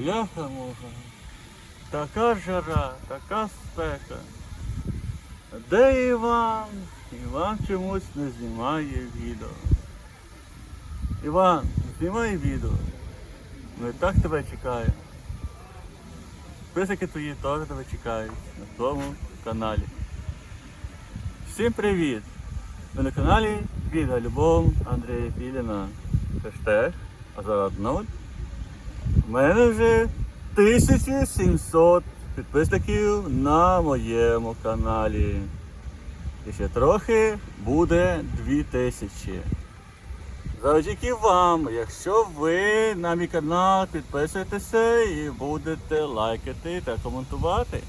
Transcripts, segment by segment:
Бляха муха. Така жара, така спека. Де Іван? Іван чомусь не знімає відео. Іван, знімай відео. Ми так тебе чекаємо. Писики твої теж тебе чекають на тому каналі. Всім привіт! Ви на каналі Віда Любов Андрія Філіна. Хештег, а нуль. У мене вже 1700 підписників на моєму каналі. І ще трохи буде 2000. Завдяки вам, якщо ви на мій канал підписуєтеся і будете лайкати та коментувати.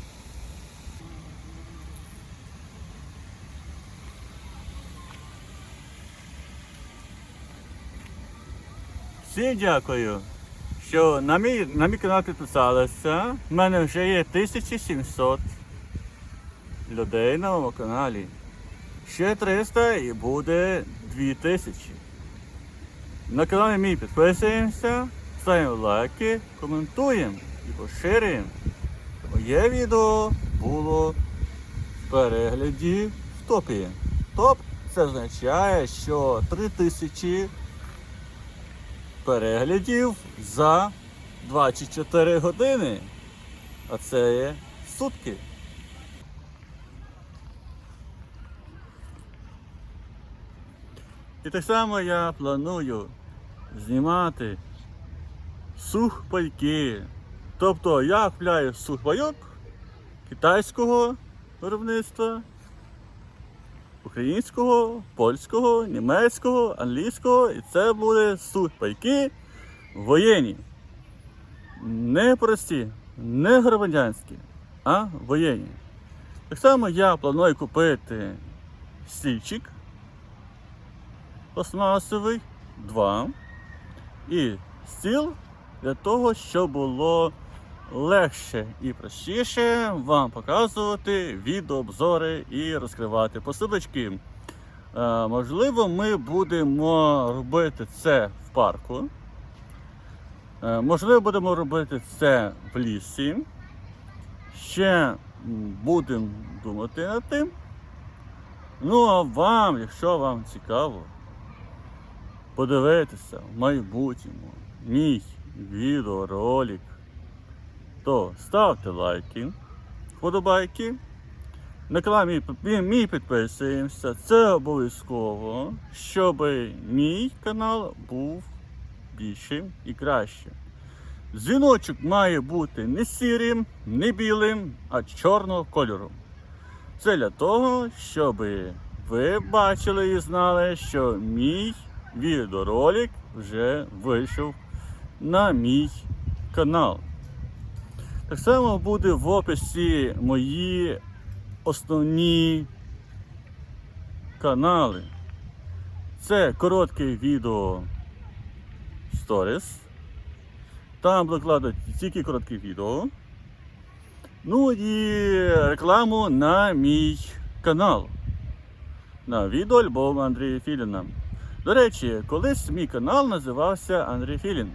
Всім дякую, що на мій, на мій канал підписалися. У мене вже є 1700 людей на моєму каналі. Ще 300 і буде 2000. На каналі мій підписуємося, ставимо лайки, коментуємо і поширюємо. Моє відео було в перегляді в топі. Топ це означає, що 3000 переглядів за 24 години. А це є сутки. І так само я планую знімати сухпайки. Тобто я купляю сухпайок китайського виробництва, українського, польського, німецького, англійського. І це буде сухпайки воєнні. Не прості, не громадянські, а воєнні. Так само я планую купити стільчик пластмасовий, два. І стіл для того, щоб було легше і простіше вам показувати відеообзори і розкривати посилочки. Е, можливо, ми будемо робити це в парку. Е, можливо, будемо робити це в лісі. Ще будемо думати над тим. Ну, а вам, якщо вам цікаво, подивитися в майбутньому мій відеоролик, то ставте лайки, вподобайки. На канал мій, підписуємося. Це обов'язково, щоб мій канал був більшим і кращим. Дзвіночок має бути не сірим, не білим, а чорного кольору. Це для того, щоб ви бачили і знали, що мій відеоролик вже вийшов на мій канал. Так само буде в описі мої основні канали. Це коротке відео Stories. Там викладуть тільки короткі відео. Ну і рекламу на мій канал. На відеоальбом Андрія Філіна. До речі, колись мій канал називався Андрій Філін.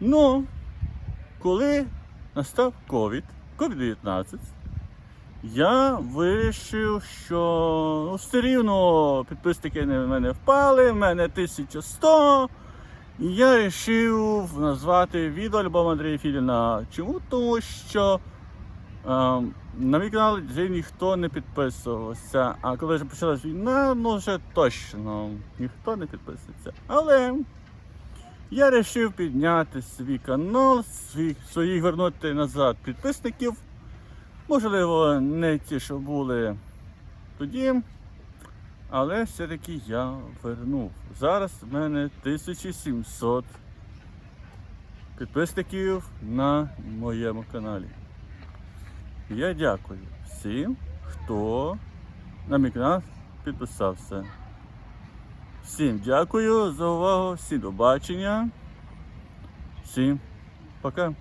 Ну, коли настав COVID, COVID-19, я вирішив, що ну, все рівно підписники в мене впали, в мене 1100. І я вирішив назвати відеоальбом Андрія Філіна. Чому? Тому що е, на мій канал вже ніхто не підписувався. А коли вже почалась війна, ну вже точно ніхто не підписується. Але я вирішив підняти свій канал, свій, своїх вернути назад підписників. Можливо, не ті, що були тоді. Але все-таки я вернув. Зараз в мене 1700 підписників на моєму каналі. Я дякую всім, хто на мій канал підписався. Всім дякую за увагу, всім до бачення. Всім пока.